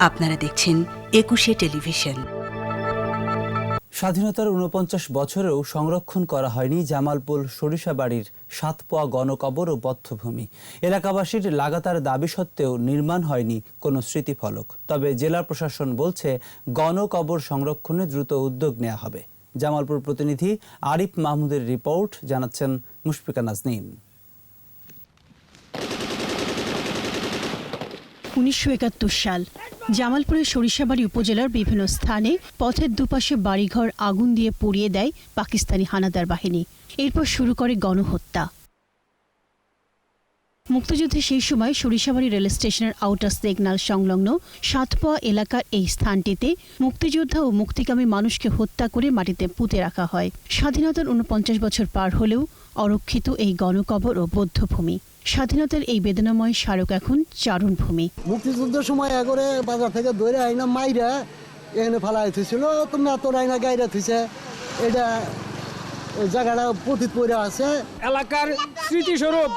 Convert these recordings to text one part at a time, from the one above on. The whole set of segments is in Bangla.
আপনারা দেখছেন একুশে টেলিভিশন। স্বাধীনতার উনপঞ্চাশ বছরেও সংরক্ষণ করা হয়নি জামালপুর সরিষাবাড়ির সাতপোয়া গণকবর ও বদ্ধভূমি। এলাকাবাসীর লাগাতার দাবি সত্ত্বেও নির্মাণ হয়নি কোনো স্মৃতিফলক। তবে জেলা প্রশাসন বলছে গণকবর সংরক্ষণে দ্রুত উদ্যোগ নেওয়া হবে। জামালপুর প্রতিনিধি আরিফ মাহমুদের রিপোর্ট জানাচ্ছেন মুশফিকা নাজনীন। উনিশশো একাত্তর সাল জামালপুরের সরিষাবাড়ি উপজেলার বিভিন্ন স্থানে পথের দুপাশে বাড়িঘর আগুন দিয়ে পুড়িয়ে দেয় পাকিস্তানি হানাদার বাহিনী। এরপর শুরু করে গণহত্যা। মুক্তিযুদ্ধে সেই সময় সরিষাবাড়ি রেল স্টেশনের আউটার সিগন্যাল সংলগ্ন সাতপোয়া এলাকার এই স্থানটিতে মুক্তিযোদ্ধা ও মুক্তিকামী মানুষকে হত্যা করে মাটিতে পুঁতে রাখা হয়। স্বাধীনতার উনপঞ্চাশ বছর পার হলেও অরক্ষিত এই গণকবর ও বৌদ্ধভূমি। স্বাধীনতার এই বেদনাময় স্মারক এখন চারণভূমি। মুক্তিযুদ্ধের সময় করে বাজার থেকে ধরে আইনা মাইরা এখানে ফেলাই থুছিল তোমরা তোর আইনা গাইরা থুইছে। এটা জায়গাটা পতিত পড়ে আছে। এলাকার স্মৃতিস্বরূপ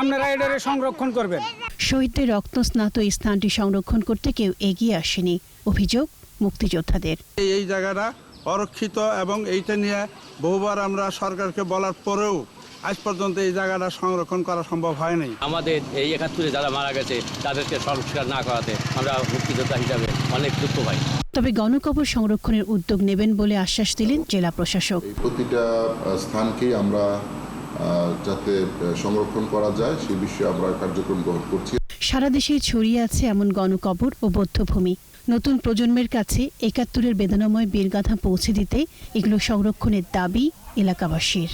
আপনারা এটারে সংরক্ষণ করবেন। শহীদদের রক্ত স্নাত এই স্থানটি সংরক্ষণ করতে কেউ এগিয়ে আসেনি। অভিযোগ মুক্তিযোদ্ধাদের। এই এই জায়গাটা অরক্ষিত এবং এইটা নিয়ে বহুবার আমরা সরকারকে বলার পরেও আজ পর্যন্ত এই জায়গাটা সংরক্ষণ করা সম্ভব হয়নি আমাদের এই একাত্তরে যারা মারা গেছে তাদেরকে সংস্কার না করাতে আমরা মুক্তিযোদ্ধা হিসাবে অনেক দুঃখ পাই। তবে গণকবর সংরক্ষণের উদ্যোগ নেবেন বলে আশ্বাস দিলেন জেলা প্রশাসক। প্রতিটা আহ, স্থানকেই আমরা যাতে সংরক্ষণ করা যায় সে বিষয়ে আমরা কার্যক্রম গ্রহণ করছি। সারা দেশে ছড়িয়ে আছে এমন গণকবর ও বৌদ্ধভূমি। নতুন প্রজন্মের কাছে একাত্তরের বেদনাময় বীরগাথা পৌঁছে দিতে এগুলো সংরক্ষণের দাবি এলাকাবাসীর।